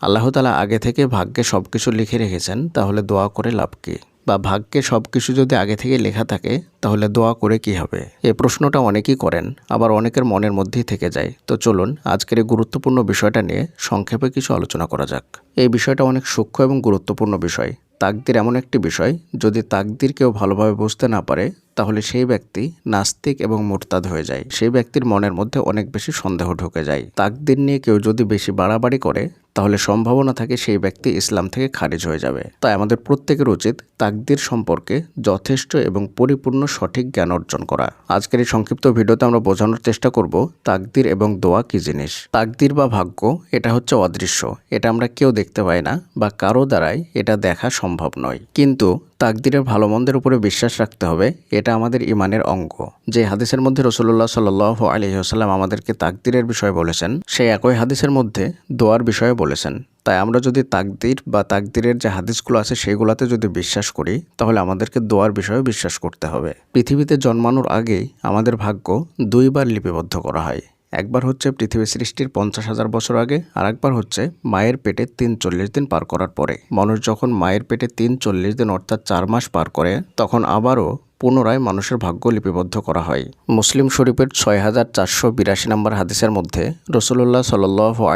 আল্লাহ তালা আগে থেকে ভাগ্যে সব কিছু লিখে রেখেছেন, তাহলে দোয়া করে লাভ কী? বা ভাগ্যে সব কিছু যদি আগে থেকে লেখা থাকে, তাহলে দোয়া করে কি হবে? এই প্রশ্নটা অনেকেই করেন, আবার অনেকের মনের মধ্যেই থেকে যায়। তো চলুন, আজকের এই গুরুত্বপূর্ণ বিষয়টা নিয়ে সংক্ষেপে কিছু আলোচনা করা যাক। এই বিষয়টা অনেক সূক্ষ্ম এবং গুরুত্বপূর্ণ বিষয়। তাকদির এমন একটি বিষয়, যদি তাকদির কেউ ভালোভাবে বুঝতে না পারে তাহলে সেই ব্যক্তি নাস্তিক এবং মোরতাদ হয়ে যায়। সেই ব্যক্তির মনের মধ্যে অনেক বেশি সন্দেহ ঢুকে যায়। তাকদির নিয়ে কেউ যদি বেশি বাড়াবাড়ি করে, তাহলে সম্ভাবনা থাকে সেই ব্যক্তি ইসলাম থেকে খারিজ হয়ে যাবে। তাই আমাদের প্রত্যেকের উচিত তাকদির সম্পর্কে যথেষ্ট এবং পরিপূর্ণ সঠিক জ্ঞান অর্জন করা। আজকের এই সংক্ষিপ্ত ভিডিওতে আমরা বোঝানোর চেষ্টা করব তাকদির এবং দোয়া কি জিনিস। তাকদির বা ভাগ্য, এটা হচ্ছে অদৃশ্য। এটা আমরা কেউ দেখতে পাই না বা কারও দ্বারাই এটা দেখা সম্ভব নয়। কিন্তু তাকদিরের ভালো মন্দের উপরে বিশ্বাস রাখতে হবে, এটা আমাদের ইমানের অঙ্গ। যে হাদিসের মধ্যে রসুল্লাহ সাল আলহিহাস্লাম আমাদেরকে তাকদিরের বিষয়ে বলেছেন, সেই একই হাদিসের মধ্যে দোয়ার বিষয়ে বলেছেন। তাই আমরা যদি তাকদির বা তাকদিরের যে হাদিসগুলো আছে সেগুলোতে যদি বিশ্বাস করি, তাহলে আমাদেরকে দোয়ার বিষয়ে বিশ্বাস করতে হবে। পৃথিবীতে জন্মানোর আগেই আমাদের ভাগ্য দুইবার লিপিবদ্ধ করা হয়। একবার হচ্ছে পৃথিবী সৃষ্টির পঞ্চাশ হাজার বছর আগে আর একবার হচ্ছে মায়ের পেটে তিন চল্লিশ দিন পার করার পরে। মানুষ যখন মায়ের পেটে তিন চল্লিশ দিন অর্থাৎ চার মাস পার করে, তখন আবারও পুনরায় মানুষের ভাগ্য লিপিবদ্ধ করা হয়। মুসলিম শরীফের ছয় হাজার চারশো বিরাশি নম্বর হাদিসের মধ্যে রসুল্লাহ সাল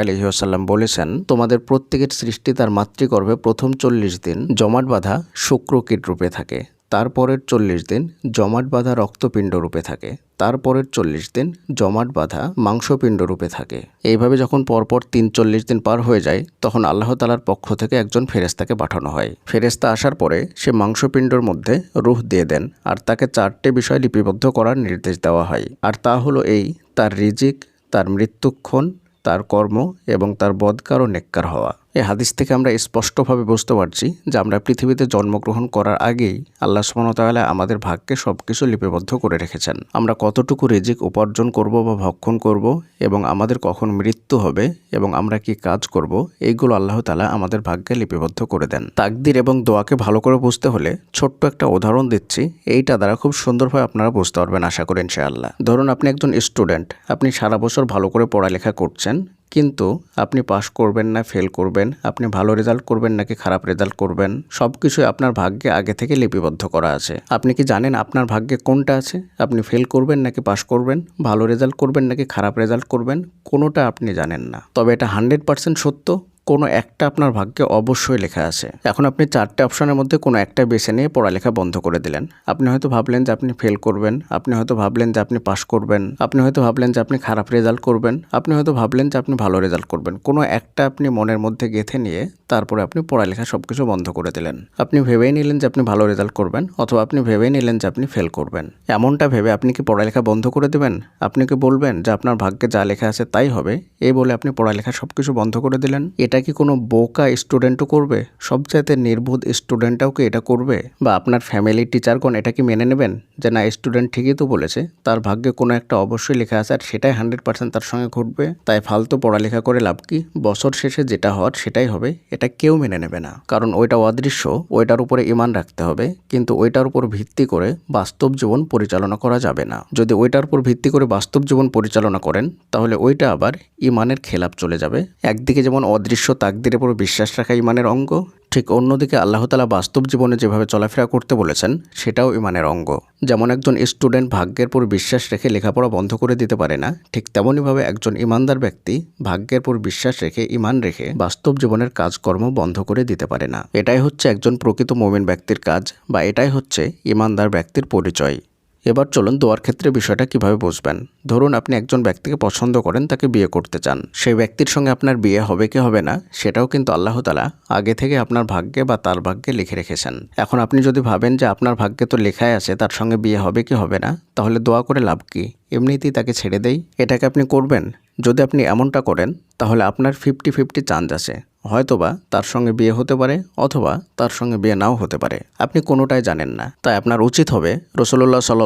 আলহিহাসাল্লাম বলেছেন, তোমাদের প্রত্যেকের সৃষ্টি তার মাতৃগর্ভে প্রথম চল্লিশ দিন জমাট বাঁধা শুক্রকীট রূপে থাকে। তারপরের চল্লিশ দিন জমাট বাঁধা রক্তপিণ্ড রূপে থাকে, তারপরের চল্লিশ দিন জমাট বাঁধা মাংসপিণ্ড রূপে থাকে। এইভাবে যখন পরপর তিন চল্লিশ দিন পার হয়ে যায়, তখন আল্লাহ তালার পক্ষ থেকে একজন ফেরেস্তাকে পাঠানো হয়। ফেরেস্তা আসার পরে সে মাংসপিণ্ডর মধ্যে রুহ দিয়ে দেন আর তাকে চারটে বিষয় লিপিবদ্ধ করার নির্দেশ দেওয়া হয়। আর তা হলো এই, তার রিজিক, তার মৃত্যুক্ষণ, তার কর্ম এবং তার বদকার ও নেককার হওয়া। এই হাদিস থেকে আমরা স্পষ্টভাবে বুঝতে পারছি যে আমরা পৃথিবীতে জন্মগ্রহণ করার আগেই আল্লাহ সুমনতালা আমাদের ভাগ্যে সব কিছু লিপিবদ্ধ করে রেখেছেন। আমরা কতটুকু রিজিক উপার্জন করব বা ভক্ষণ করব এবং আমাদের কখন মৃত্যু হবে এবং আমরা কি কাজ করব, এইগুলো আল্লাহ তালা আমাদের ভাগ্যে লিপিবদ্ধ করে দেন। তাকদির এবং দোয়াকে ভালো করে বুঝতে হলে ছোট্ট একটা উদাহরণ দিচ্ছি। এইটা দ্বারা খুব সুন্দরভাবে আপনারা বুঝতে পারবেন, আশা করি ইনশাআল্লাহ। ধরুন আপনি একজন স্টুডেন্ট, আপনি সারা বছর ভালো করে পড়ালেখা করছেন কিন্তু আপনি পাশ করবেন না ফেল করবেন, আপনি ভালো রেজাল্ট করবেন নাকি খারাপ রেজাল্ট করবেন সব কিছুই আপনার ভাগ্যে আগে থেকে লিপিবদ্ধ করা আছে। আপনি কি জানেন আপনার ভাগ্যে কোনটা আছে? আপনি ফেল করবেন নাকি পাশ করবেন, ভালো রেজাল্ট করবেন নাকি খারাপ রেজাল্ট করবেন, কোনোটা আপনি জানেন না। তবে এটা হান্ড্রেড পার্সেন্ট সত্য কোনো একটা আপনার ভাগ্যে অবশ্যই লেখা আছে। এখন আপনি চারটে অপশনের মধ্যে কোনো একটা বেছে নিয়ে পড়ালেখা বন্ধ করে দিলেন। আপনি হয়তো ভাবলেন যে আপনি ফেল করবেন, আপনি হয়তো ভাবলেন যে আপনি পাস করবেন, আপনি হয়তো ভাবলেন যে আপনি খারাপ রেজাল্ট করবেন, আপনি হয়তো ভাবলেন যে আপনি ভালো রেজাল্ট করবেন। কোনো একটা আপনি মনের মধ্যে গেঁথে নিয়ে তারপরে আপনি পড়ালেখা সব কিছু বন্ধ করে দিলেন। আপনি ভেবেই নিলেন যে আপনি ভালো রেজাল্ট করবেন, অথবা আপনি ভেবেই নিলেন যে আপনি ফেল করবেন। এমনটা ভেবে আপনি কি পড়ালেখা বন্ধ করে দেবেন? আপনি কি বলবেন যে আপনার ভাগ্যে যা লেখা আছে তাই হবে? এই বলে আপনি পড়ালেখা সব কিছু বন্ধ করে দিলেন? এটা কি কোনো বোকা স্টুডেন্টও করবে? সবচাইতে নির্বোধ স্টুডেন্টটাও কি এটা করবে? বা আপনার ফ্যামিলির টিচারগণ এটা কি মেনে নেবেন? যে না, স্টুডেন্ট ঠিকই তো বলেছে, তার ভাগ্যে কোনো একটা অবশ্যই লেখা আছে আর সেটাই হান্ড্রেড পার্সেন্ট তার সঙ্গে ঘটবে। তাই ফালতু পড়ালেখা করে লাভ কি? বছর শেষে যেটা হওয়ার সেটাই হবে, এটা কেউ মেনে নেবে না। কারণ ওইটা অদৃশ্য, ওইটার উপরে ইমান রাখতে হবে, কিন্তু ওইটার উপর ভিত্তি করে বাস্তব জীবন পরিচালনা করা যাবে না। যদি ওইটার উপর ভিত্তি করে বাস্তব জীবন পরিচালনা করেন, তাহলে ওইটা আবার ইমানের খেলাপ চলে যাবে। একদিকে যেমন অদৃশ্য তাকদিরের উপর বিশ্বাস রাখা ইমানের অঙ্গ। ঠিক অন্যদিকে আল্লাহ তালা বাস্তব জীবনে যেভাবে চলাফেরা করতে বলেছেন, সেটাও ইমানের অঙ্গ। যেমন একজন স্টুডেন্ট ভাগ্যের পর বিশ্বাস রেখে লেখাপড়া বন্ধ করে দিতে পারে না, ঠিক তেমনইভাবে একজন ইমানদার ব্যক্তি ভাগ্যের পর বিশ্বাস রেখে ইমান রেখে বাস্তব জীবনের কাজকর্ম বন্ধ করে দিতে পারে না। এটাই হচ্ছে একজন প্রকৃত মোমেন ব্যক্তির কাজ, বা এটাই হচ্ছে ইমানদার ব্যক্তির পরিচয়। এবার চলুন দোয়ার ক্ষেত্রে বিষয়টা কীভাবে বুঝবেন। ধরুন আপনি একজন ব্যক্তিকে পছন্দ করেন, তাকে বিয়ে করতে চান। সেই ব্যক্তির সঙ্গে আপনার বিয়ে হবে কি হবে না, সেটাও কিন্তু আল্লাহ তালা আগে থেকে আপনার ভাগ্যে বা তার ভাগ্যে লিখে রেখেছেন। এখন আপনি যদি ভাবেন যে আপনার ভাগ্যে তো লেখাই আছে, তার সঙ্গে বিয়ে হবে কি হবে না, তাহলে দোয়া করে লাভ কি? এমনিতেই তাকে ছেড়ে দেই? এটাকে আপনি করবেন? যদি আপনি এমনটা করেন, তাহলে আপনার ফিফটি ফিফটি চান্স আছে। হয়তোবা তার সঙ্গে বিয়ে হতে পারে অথবা তার সঙ্গে বিয়ে নাও হতে পারে। আপনি কোনোটাই জানেন না। তাই আপনার উচিত হবে রসুল্লাহ সাল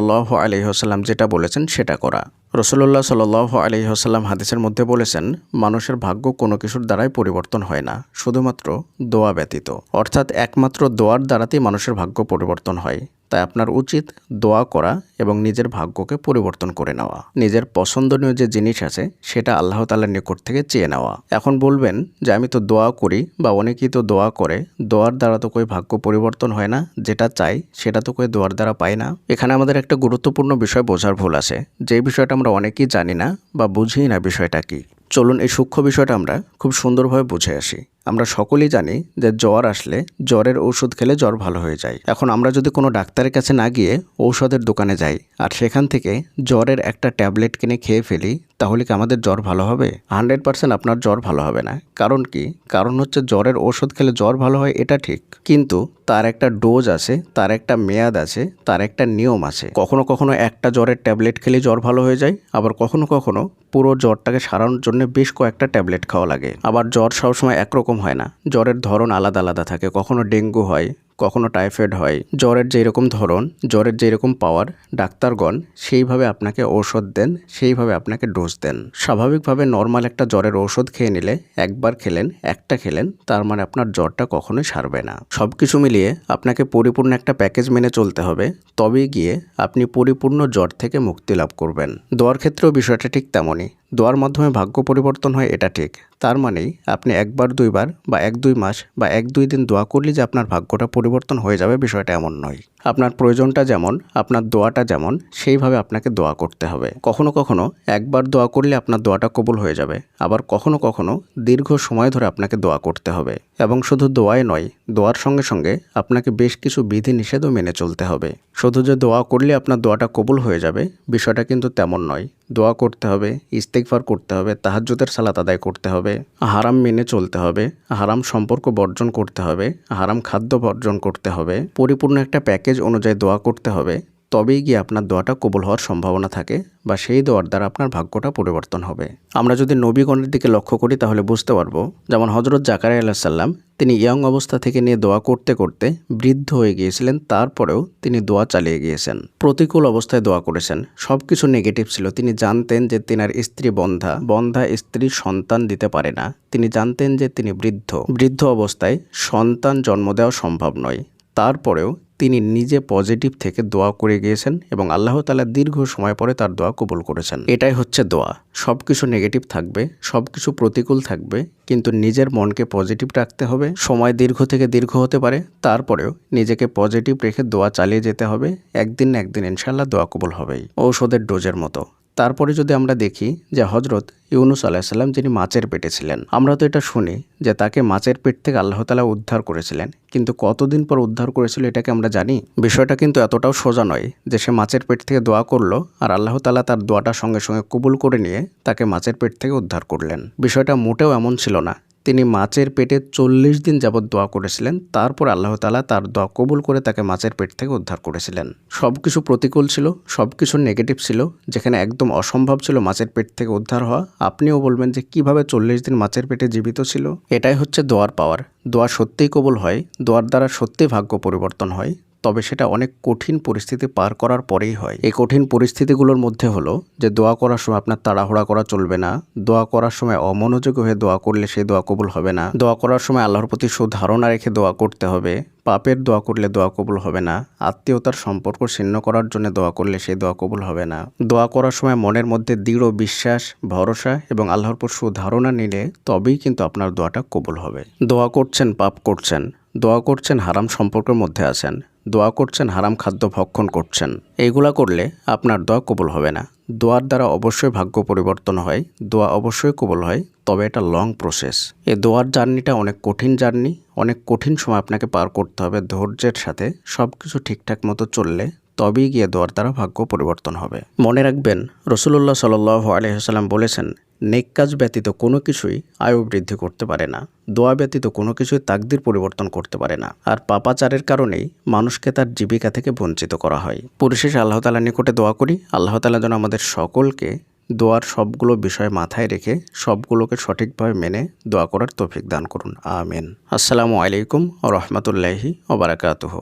আলহিহাস্লাম যেটা বলেছেন সেটা করা। রসুল্লাহ সাল আলহিহাস্লাম হাদিসের মধ্যে বলেছেন, মানুষের ভাগ্য কোনো কিছুর দ্বারাই পরিবর্তন হয় না, শুধুমাত্র দোয়া ব্যতীত। অর্থাৎ একমাত্র দোয়ার দ্বারাতেই মানুষের ভাগ্য পরিবর্তন হয়। তাই আপনার উচিত দোয়া করা এবং নিজের ভাগ্যকে পরিবর্তন করে নেওয়া। নিজের পছন্দনীয় যে জিনিস আছে, সেটা আল্লাহ তালার নিকট থেকে চেয়ে নেওয়া। এখন বলবেন যে, আমি তো দোয়া করি বা অনেকেই তো দোয়া করে। দোয়ার দ্বারা তো কই ভাগ্য পরিবর্তন হয় না। যেটা চাই, সেটা তো কই দোয়ার দ্বারা পাই না। এখানে আমাদের একটা গুরুত্বপূর্ণ বিষয় বোঝার ভুল আছে। যে বিষয়টা আমরা অনেকেই জানি না বা বুঝি না বিষয়টা কি। চলুন এই সূক্ষ্ম বিষয়টা আমরা খুব সুন্দরভাবে বুঝে আসি। আমরা সকলেই জানি যে জ্বর আসলে জ্বরের ওষুধ খেলে জ্বর ভালো হয়ে যায়। এখন আমরা যদি কোনো ডাক্তারের কাছে না গিয়ে ঔষধের দোকানে যাই, আর সেখান থেকে জ্বরের একটা ট্যাবলেট কিনে খেয়ে ফেলি তাহলে কি আমাদের জ্বর ভালো হবে? হান্ড্রেড পার্সেন্ট আপনার জ্বর ভালো হবে না। কারণ কি? কারণ হচ্ছে জ্বরের ওষুধ খেলে জ্বর ভালো হয়, এটা ঠিক। কিন্তু তার একটা ডোজ আছে, তার একটা মেয়াদ আছে, তার একটা নিয়ম আছে। কখনো কখনো একটা জ্বরের ট্যাবলেট খেলে জ্বর ভালো হয়ে যায়, আবার কখনো কখনো পুরো জ্বরটাকে সারানোর জন্য বেশ কয়েকটা ট্যাবলেট খাওয়া লাগে। আবার জ্বর সবসময় একরকম হয় না। জ্বরের ধরন আলাদা আলাদা থাকে, কখনো ডেঙ্গু হয় কখনো টাইফয়েড হয়। জ্বরের যেরকম ধরন, জ্বরের যেরকম পাওয়ার ডাক্তারগণ সেইভাবে আপনাকে ঔষধ দেন, সেইভাবে আপনাকে ডোজ দেন। স্বাভাবিকভাবে নর্মাল একটা জ্বরের ঔষধ খেয়ে নিলে একবার খেলেন, একটা খেলেন, তার মানে আপনার জ্বরটা কখনোই সারবে না। সব কিছু মিলিয়ে আপনাকে পরিপূর্ণ একটা প্যাকেজ মেনে চলতে হবে। তবেই গিয়ে আপনি পরিপূর্ণ জ্বর থেকে মুক্তি লাভ করবেন। দোয়ার ক্ষেত্রেও বিষয়টা ঠিক তেমনই। দোয়ার মাধ্যমে ভাগ্য পরিবর্তন হয়, এটা ঠিক। তার মানেই আপনি একবার, দুইবার বা এক, দুই মাস বা এক, দুই দিন দোয়া করলে যে আপনার ভাগ্যটা পরিবর্তন হয়ে যাবে, বিষয়টা এমন নয়। আপনার প্রয়োজনটা যেমন, আপনার দোয়াটা যেমন, সেইভাবে আপনাকে দোয়া করতে হবে। কখনো কখনো একবার দোয়া করলে আপনার দোয়াটা কবুল হয়ে যাবে। আবার কখনো কখনো দীর্ঘ সময় ধরে আপনাকে দোয়া করতে হবে। এবং শুধু দোয়াই নয়, দোয়ার সঙ্গে সঙ্গে আপনাকে বেশ কিছু বিধি নিষেধও মেনে চলতে হবে। শুধু যে দোয়া করলে আপনার দোয়াটা কবুল হয়ে যাবে, বিষয়টা কিন্তু তেমন নয়। দোয়া করতে হবে ইস্তেকফার করতে হবে তাহাজুদের সালাত আদায় করতে হবে, হারাম মেনে চলতে হবে, হারাম সম্পর্ক বর্জন করতে হবে, হারাম খাদ্য বর্জন করতে হবে, পরিপূর্ণ একটা প্যাকেজ অনুযায়ী দোয়া করতে হবে তবেই গিয়ে আপনার দোয়াটা কবুল হওয়ার সম্ভাবনা থাকে বা সেই দোয়ার দ্বারা আপনার ভাগ্যটা পরিবর্তন হবে। আমরা যদি নবীগণের দিকে লক্ষ্য করি তাহলে বুঝতে পারব, যেমন হজরত জাকারিয়া আল্লাহ সাল্লাম তিনি ইয়ং অবস্থা থেকে নিয়ে দোয়া করতে করতে বৃদ্ধ হয়ে গিয়েছিলেন, তারপরেও তিনি দোয়া চালিয়ে গিয়েছেন। প্রতিকূল অবস্থায় দোয়া করেছেন। সব কিছু নেগেটিভ ছিল। তিনি জানতেন যে তিনার স্ত্রী বন্ধা বন্ধা স্ত্রী সন্তান দিতে পারে না। তিনি জানতেন যে তিনি বৃদ্ধ। বৃদ্ধ অবস্থায় সন্তান জন্ম দেওয়া সম্ভব নয়। তারপরেও তিনি নিজে পজিটিভ থেকে দোয়া করে গিয়েছেন এবং আল্লাহ তালা দীর্ঘ সময় পরে তার দোয়া কবুল করেছেন। এটাই হচ্ছে দোয়া। সব কিছু নেগেটিভ থাকবে সব কিছু প্রতিকূল থাকবে, কিন্তু নিজের মনকে পজিটিভ রাখতে হবে। সময় দীর্ঘ থেকে দীর্ঘ হতে পারে, তারপরেও নিজেকে পজিটিভ রেখে দোয়া চালিয়ে যেতে হবে। একদিন একদিন ইনশাল্লাহ দোয়া কবুল হবেই। ঔষধের ডোজের মতো। তারপরে যদি আমরা দেখি যে হজরত ইউনুস আলাহিসাল্লাম যিনি মাছের পেটে ছিলেন, আমরা তো এটা শুনি যে তাকে মাছের পেট থেকে আল্লাহ তালা উদ্ধার করেছিলেন। কিন্তু কতদিন পর উদ্ধার করেছিল এটাকে আমরা জানি? বিষয়টা কিন্তু এতটাও সোজা নয় যে সে মাছের পেট থেকে দোয়া করল আর আল্লাহ তালা তার দোয়াটা সঙ্গে সঙ্গে কবুল করে নিয়ে তাকে মাছের পেট থেকে উদ্ধার করলেন। বিষয়টা মোটেও এমন ছিল না তিনি মাছের পেটে চল্লিশ দিন যাবৎ দোয়া করেছিলেন। তারপর আল্লাহ তালা তার দোয়া কবুল করে তাকে মাছের পেট থেকে উদ্ধার করেছিলেন। সব কিছু প্রতিকূল ছিল সব কিছু নেগেটিভ ছিল, যেখানে একদম অসম্ভব ছিল মাছের পেট থেকে উদ্ধার হওয়া। আপনিও বলবেন যে কীভাবে চল্লিশ দিন মাছের পেটে জীবিত ছিল? এটাই হচ্ছে দোয়ার পাওয়ার দোয়া সত্যিই কবুল হয়, দোয়ার দ্বারা সত্যিই ভাগ্য পরিবর্তন হয়। তবে সেটা অনেক কঠিন পরিস্থিতি পার করার পরেই হয়। এই কঠিন পরিস্থিতিগুলোর মধ্যে হলো যে, দোয়া করার সময় আপনার তাড়াহুড়া করা চলবে না, দোয়া করার সময় অমনোযোগী হয়ে দোয়া করলে সেই দোয়া কবুল হবে না, দোয়া করার সময় আল্লাহর প্রতি সুধারণা রেখে দোয়া করতে হবে, পাপের দোয়া করলে দোয়া কবুল হবে না, আত্মীয়তার সম্পর্ক ছিন্ন করার জন্য দোয়া করলে সেই দোয়া কবুল হবে না। দোয়া করার সময় মনের মধ্যে দৃঢ় বিশ্বাস, ভরসা এবং আল্লাহর উপর সুধারণা নিলে তবেই কিন্তু আপনার দোয়াটা কবুল হবে। দোয়া করছেন, পাপ করছেন, দোয়া করছেন, হারাম সম্পর্কের মধ্যে আছেন। দোয়া করছেন, হারাম খাদ্য ভক্ষণ করছেন। এইগুলা করলে আপনার দোয়া কবুল হবে না। দোয়ার দ্বারা অবশ্যই ভাগ্য পরিবর্তন হয়, দোয়া অবশ্যই কবুল হয়, তবে এটা লং প্রসেস। এ দোয়ার জার্নিটা অনেক কঠিন জার্নি, অনেক কঠিন সময় আপনাকে পার করতে হবে ধৈর্যের সাথে সব কিছু ঠিকঠাক মতো চললে তবেই গিয়ে দোয়ার দ্বারা ভাগ্য পরিবর্তন হবে। মনে রাখবেন রসুল্লাহ সাল আলহিহাল্লাম বলেছেন নেক কাজ ব্যতীত কোনো কিছুই আয়ু বৃদ্ধি করতে পারে না। দোয়া ব্যতীত কোনো কিছুই তাকদির পরিবর্তন করতে পারে না। আর পাপাচারের কারণেই মানুষকে তার জীবিকা থেকে বঞ্চিত করা হয়। পরিশেষে আল্লাহ তালা নিকটে দোয়া করি। আল্লাহ তালা যেন আমাদের সকলকে দোয়ার সবগুলো বিষয় মাথায় রেখে সবগুলোকে সঠিকভাবে মেনে দোয়া করার তৌফিক দান করুন। আমিন। আসসালামু আলাইকুম ও রহমতুল্লাহি ওবরাকাতুহ